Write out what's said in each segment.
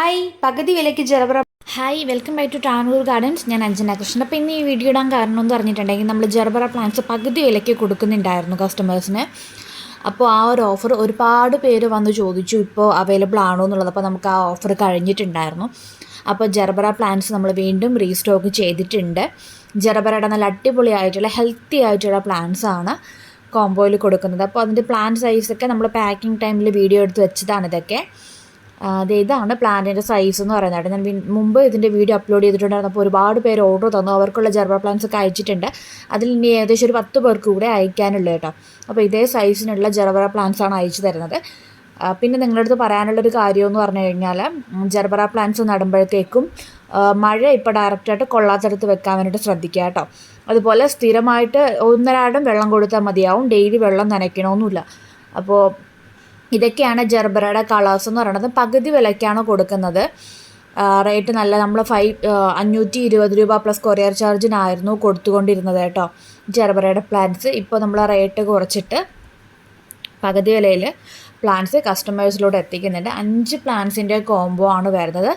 Hi പകുതി വിലയ്ക്ക് ജലപ്ര hi welcome back to Tanur gardens ഞാൻ അഞ്ജന കൃഷ്ണൻ. അപ്പോൾ ഇന്ന് ഈ വീഡിയോ ഇടാൻ കാരണം എന്ന് പറഞ്ഞിട്ടുണ്ടെങ്കിൽ നമ്മൾ ജർബറ പ്ലാന്റ്സ് പകുതി വിലയ്ക്ക് കൊടുക്കുന്നുണ്ടായിരുന്നു കസ്റ്റമേഴ്സിന് അപ്പോൾ ആ ഒരു ഓഫർ ഒരുപാട് പേര് വന്ന് ചോദിച്ചു ഇപ്പോൾ അവൈലബിൾ ആണോ എന്നുള്ളത്. അപ്പോൾ നമുക്ക് ആ ഓഫർ കഴിഞ്ഞിട്ടുണ്ടായിരുന്നു. അപ്പോൾ ജർബറ പ്ലാന്റ്സ് നമ്മൾ വീണ്ടും റീസ്റ്റോക്ക് ചെയ്തിട്ടുണ്ട്. ജർബറയുടെ നല്ല അടിപൊളി ആയിട്ടുള്ള ഹെൽത്തി ആയിട്ടുള്ള പ്ലാന്റ്സ് ആണ് കോംബോയിൽ കൊടുക്കുന്നത്. അപ്പോൾ അതിന്റെ പ്ലാന്റ് സൈസൊക്കെ നമ്മൾ പാക്കിംഗ് ടൈമിൽ വീഡിയോ എടുത്ത് വെച്ചതാണ് ഇതൊക്കെ. ദേ ഇതാണ് പ്ലാന്റിന്റെ സൈസ് എന്ന് പറയുന്നത്. ഞാൻ മുമ്പ് ഇതിന്റെ വീഡിയോ അപ്ലോഡ് ചെയ്തിട്ടുണ്ടായിരുന്നു. അപ്പോൾ ഒരുപാട് പേര് ഓർഡർ തന്നു. അവർക്കുള്ള ജർബ പ്ലാന്റ്സ് ഒക്കെ അയച്ചിട്ടുണ്ട്. അതിൽ ഇനി ഏകദേശം ഒരു പത്ത് പേർക്ക് കൂടെ അയക്കാനുള്ളത് കേട്ടോ അപ്പോൾ ഇതേ സൈസിനുള്ള ജർബറ പ്ലാന്റ്സ് ആണ് അയച്ചു തരുന്നത്. പിന്നെ നിങ്ങളുടെ അടുത്ത് പറയാനുള്ളൊരു കാര്യം എന്ന് പറഞ്ഞു കഴിഞ്ഞാൽ ജർബറ പ്ലാന്റ്സ് നടുമ്പോഴത്തേക്കും മഴ ഇപ്പോൾ ഡയറക്റ്റായിട്ട് കൊള്ളാത്തടത്ത് വെക്കാൻ വേണ്ടിയിട്ട് ശ്രദ്ധിക്കുക കേട്ടോ. അതുപോലെ സ്ഥിരമായിട്ട് ഒന്നരാടം വെള്ളം കൊടുത്താൽ മതിയാവും. ഡെയിലി വെള്ളം നനയ്ക്കണമെന്നില്ല അപ്പോൾ ഇതൊക്കെയാണ് ജർബറയുടെ കളേഴ്സ് എന്ന് പറയുന്നത്. പകുതി വിലയ്ക്കാണ് കൊടുക്കുന്നത്. റേറ്റ് നല്ല നമ്മൾ ഫൈവ് അഞ്ഞൂറ്റി ഇരുപത് രൂപ പ്ലസ് കൊറിയർ ചാർജിനായിരുന്നു കൊടുത്തുകൊണ്ടിരുന്നത് കേട്ടോ. ജർബറയുടെ പ്ലാന്റ്സ് ഇപ്പോൾ നമ്മൾ റേറ്റ് കുറച്ചിട്ട് പകുതി വിലയിൽ പ്ലാന്റ്സ് കസ്റ്റമേഴ്സിലൂടെ എത്തിക്കുന്നുണ്ട്. അഞ്ച് പ്ലാന്റ്സിന്റെ കോംബോ ആണ് വരുന്നത്.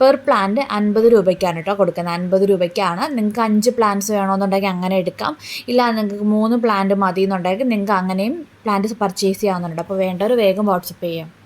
പെർ പ്ലാന്റ് അൻപത് രൂപയ്ക്കാണ് കേട്ടോ കൊടുക്കുന്നത്. അൻപത് രൂപയ്ക്കാണ്. നിങ്ങൾക്ക് അഞ്ച് പ്ലാൻസ് വേണമെന്നുണ്ടെങ്കിൽ അങ്ങനെ എടുക്കാം. ഇല്ല നിങ്ങൾക്ക് മൂന്ന് പ്ലാന്റ് മതി എന്നുണ്ടെങ്കിൽ നിങ്ങൾക്ക് അങ്ങനെയും പ്ലാന്റ് പർച്ചേസ് ചെയ്യാവുന്നുണ്ട്. അപ്പോൾ വേണ്ടവർ വേഗം വാട്സപ്പ് ചെയ്യാം.